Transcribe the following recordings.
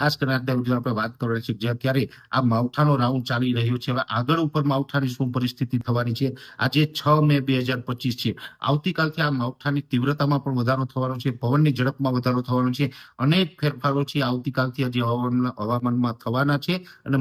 ખાસ કરીને આજના જો આપણે વાત કરવાની છે જે અત્યારે આ માવઠાનો રાઉન્ડ ચાલી રહ્યો છે, હવે આગળ ઉપર માવઠાની શું પરિસ્થિતિ થવાની છે? આજે છ મે બે હજાર પચીસ છે. આવતીકાલથી આ માવઠાની તીવ્રતામાં પણ વધારો થવાનો છે, પવનની ઝડપમાં વધારો થવાનો છે, અનેક ફેરફારો છે આવતીકાલથી હજી હવામાન, હવામાનમાં થવાના છે અને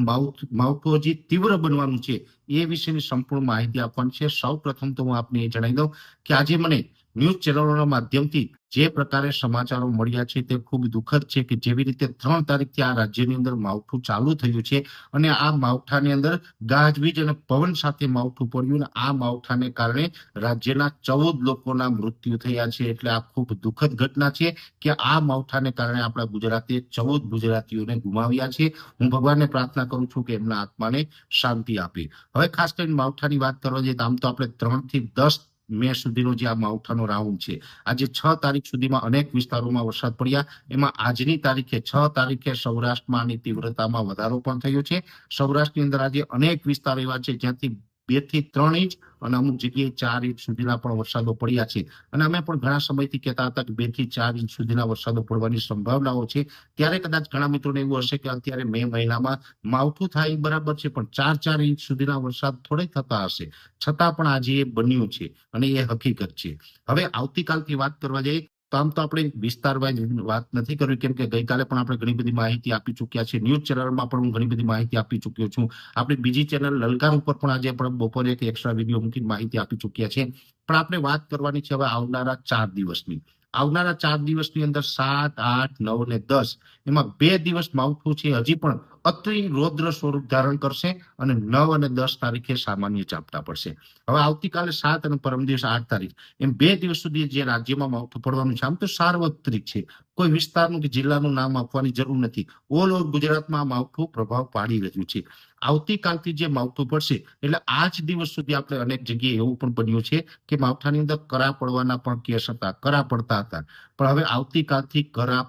માવઠું હજી તીવ્ર બનવાનું છે એ વિશેની સંપૂર્ણ માહિતી આપવાની છે. સૌ પ્રથમ તો હું આપને એ જણાવી દઉં કે આજે મને ન્યૂઝ ચેનલોના માધ્યમથી જે પ્રકારે સમાચારો મળ્યા છે તે ખૂબ દુઃખદ છે કે જેવી રીતે ત્રણ તારીખથી આ રાજ્યની અંદર માવઠું ચાલુ થયું છે અને આ માવઠાની અંદર ગાજવીજ અને પવન સાથે માવઠું પડ્યું અને આ માવઠાને કારણે રાજ્યના ચૌદ લોકોના મૃત્યુ થયા છે. એટલે આ ખૂબ દુઃખદ ઘટના છે કે આ માવઠાને કારણે આપણા ગુજરાતે ચૌદ ગુજરાતીઓને ગુમાવ્યા છે. હું ભગવાનને પ્રાર્થના કરું છું કે એમના આત્માને શાંતિ આપે. હવે ખાસ કરીને માવઠાની વાત કરવા જઈએ આમ તો આપણે ત્રણથી દસ મે સુધીનો જે આ માવઠાનો રાઉન્ડ છે. આજે છ તારીખ સુધીમાં અનેક વિસ્તારોમાં વરસાદ પડ્યા. એમાં આજની તારીખે છ તારીખે સૌરાષ્ટ્રમાં તીવ્રતામાં વધારો પણ થયો છે. સૌરાષ્ટ્રની અંદર આજે અનેક વિસ્તાર એવા છે જ્યાંથી બેથી ત્રણ ઇંચ અને અમુક જગ્યાએ ચાર ઇંચ સુધીના પણ વરસાદો પડ્યા છે. અને અમે પણ ઘણા સમયથી કહેતા હતા કે બેથી ચાર ઇંચ સુધીના વરસાદો પડવાની સંભાવનાઓ છે. ત્યારે કદાચ ઘણા મિત્રોને એવું હશે કે અત્યારે મે મહિનામાં માવઠું થાય બરાબર છે, પણ ચાર ચાર ઇંચ સુધીના વરસાદ થોડે થતા હશે. છતાં પણ આજે એ બન્યું છે અને એ હકીકત છે. હવે આવતીકાલથી વાત કરવા જઈએ તો આમ તો આપણે વિસ્તાર વાઇઝ વાત નથી કરવી કેમ કે ગઈકાલે પણ આપણે ઘણી બધી માહિતી આપી ચૂક્યા છે ન્યૂઝ ચેનલમાં પણ હું ઘણી બધી માહિતી આપી ચૂક્યો છું. આપણે બીજી ચેનલ લલકાર ઉપર પણ આજે પણ બપોરે એક એક્સ્ટ્રા વીડિયો મૂકીને માહિતી આપી ચૂક્યા છે પણ આપણે વાત કરવાની છે હવે આવનારા ચાર દિવસની. આવનારા ચાર દિવસની અંદર સાત, આઠ, નવ ને દસ, એમાં બે દિવસ માવઠું છે. હજી પણ અત્રિ રૌદ્ર સ્વરૂપ ધારણ કરશે અને નવ અને દસ તારીખે સામાન્ય ચાપટા પડશે. હવે આવતીકાલે સાત અને પરમ દિવસ આઠ તારીખ. એમ બે દિવસ સુધી જે રાજ્યમાં માવઠું પડવાનું છે, આમ તો સાર્વત્રિક છે. કોઈ વિસ્તારનું કે જિલ્લાનું નામ આપવાની જરૂર નથી. ઓલ ઓવર ગુજરાતમાં આ માવઠું પ્રભાવ પાડી રહ્યું છે. આવતીકાલથી જે માવઠું પડશે, એટલે આ જ દિવસ સુધી આપણે અનેક જગ્યાએ એવું પણ બન્યું છે કે માવઠાની અંદર કરા પડવાના પણ કેસ હતા, કરા પડતા હતા. પણ હવે આવતીકાલથી કરા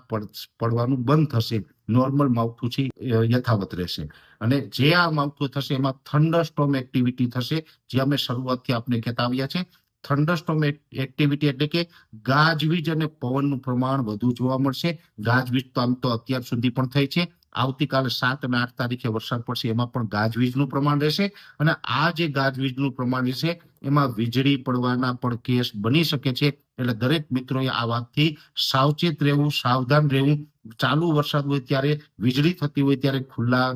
પડવાનું બંધ થશે. નોર્મલ માવઠું છે યથાવત રહેશે. અને જે આ માવઠું થશે, એમાં થંડરસ્ટોમ એક્ટિવિટી થશે, જે અમે શરૂઆતથી આપણે કહેતા આવ્યા છે. થંડરસ્ટોમ એક્ટિવિટી એટલે કે ગાજવીજ અને પવનનું પ્રમાણ વધુ જોવા મળશે. ગાજવીજ તો આમ તો અત્યાર સુધી પણ થઈ છે. આવતીકાલે સાત અને આઠ તારીખે વરસાદ પડશે, એમાં પણ ગાજવીજનું પ્રમાણ રહેશે અને આ જે ગાજવીજનું પ્રમાણ રહેશે, એમાં વીજળી પડવાના પણ કેસ બની શકે છે. એટલે દરેક મિત્રોએ આ વાતથી સાવચેત રહેવું, સાવધાન રહેવું. ચાલુ વરસાદ હોય ત્યારે, વીજળી થતી હોય ત્યારે ખુલ્લા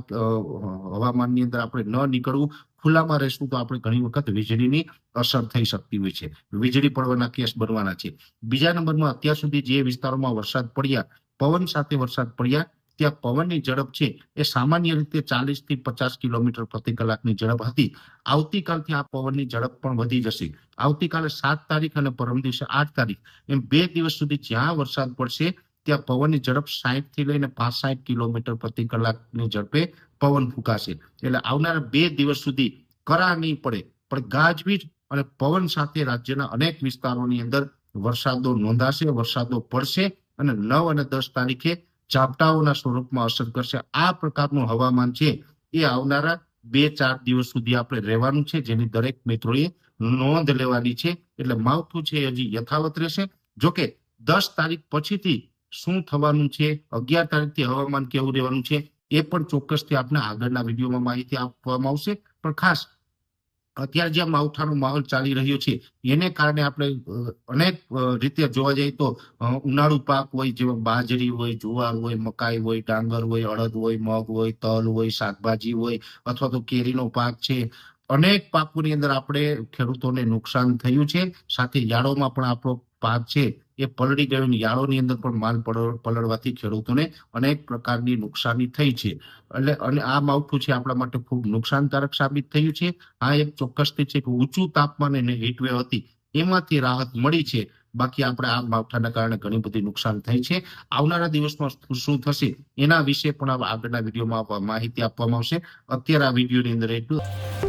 હવામાનની અંદર આપણે ન નીકળવું. ખુલ્લામાં રહેશું તો આપણે ઘણી વખત વીજળીની અસર થઈ શકતી હોય છે. વીજળી પડવાના કેસ બનવાના છે. બીજા નંબરમાં અત્યાર સુધી જે વિસ્તારોમાં વરસાદ પડ્યા, પવન સાથે વરસાદ પડ્યા, ત્યાં પવનની ઝડપ છે એ સામાન્ય રીતે ચાલીસથી પચાસ કિલોમીટર પ્રતિ કલાકની ઝડપ હતી. આવતીકાલથી આ પવનની ઝડપ પણ વધી જશે. આવતીકાલે સાત તારીખ અને પરમ દિવસે આઠ તારીખ. એમ બે દિવસ સુધી જ્યાં વરસાદ પડશે ત્યાં પવનની ઝડપ સાહીઠથી લઈને પાસઠ કિલોમીટર પ્રતિ કલાકની ઝડપે પવન ફૂંકાશે. એટલે આવનારા બે દિવસ સુધી કરા નહીં પડે, પણ ગાજવીજ અને પવન સાથે રાજ્યના અનેક વિસ્તારોની અંદર વરસાદો નોંધાશે, વરસાદો પડશે અને નવ અને દસ તારીખે ઝાપટાઓના સ્વરૂપમાં અસર કરશે. આ પ્રકારનું હવામાન છે એ આવનારા બે ચાર દિવસ સુધી આપણે રહેવાનું છે, જેની દરેક મિત્રોએ નોંધ લેવાની છે. એટલે માવઠું છે હજી યથાવત રહેશે. જોકે દસ તારીખ પછીથી શું થવાનું છે? અગિયાર તારીખથી હવામાન કેવું રહેવાનું છે? એ પણ ચોક્કસથી આપને આગળના વિડીયોમાં માહિતી આપવામાં આવશે. પણ ખાસ, અત્યારે જે માવઠાનો માહોલ ચાલી રહ્યો છે, એને કારણે આપણે અનેક રીતે જોવા જઈએ તો ઉનાળુ પાક હોય જેવા બાજરી હોય, જુવાર હોય, મકાઈ હોય, ડાંગર હોય, અડદ હોય, મગ હોય, તલ હોય, શાકભાજી હોય અથવા તો કેરીનો પાક છે. અનેક પાકોની અંદર આપણે ખેડૂતોને નુકસાન થયું છે. સાથે યાળોમાં પણ આપણો પાક છે. એ પલળી ગયો યાળોની અંદર પણ માલ પલળવાથી ખેડૂતોને અનેક પ્રકારની નુકસાની થઈ છે. એટલે, અને આ માવઠું છે આપણા માટે ખૂબ નુકસાનકારક સાબિત થયું છે. આ એક ચોક્કસથી છે કે ઊંચું તાપમાન અને હીટવેવ હતી. એમાંથી રાહત મળી છે. બાકી આપણે આ માવઠાના કારણે ઘણી બધી નુકસાન થઈ છે. આવનારા દિવસમાં શું થશે એના વિશે પણ આગળના વિડીયોમાં માહિતી આપવામાં આવશે. અત્યારે આ વિડીયોની અંદર એટલું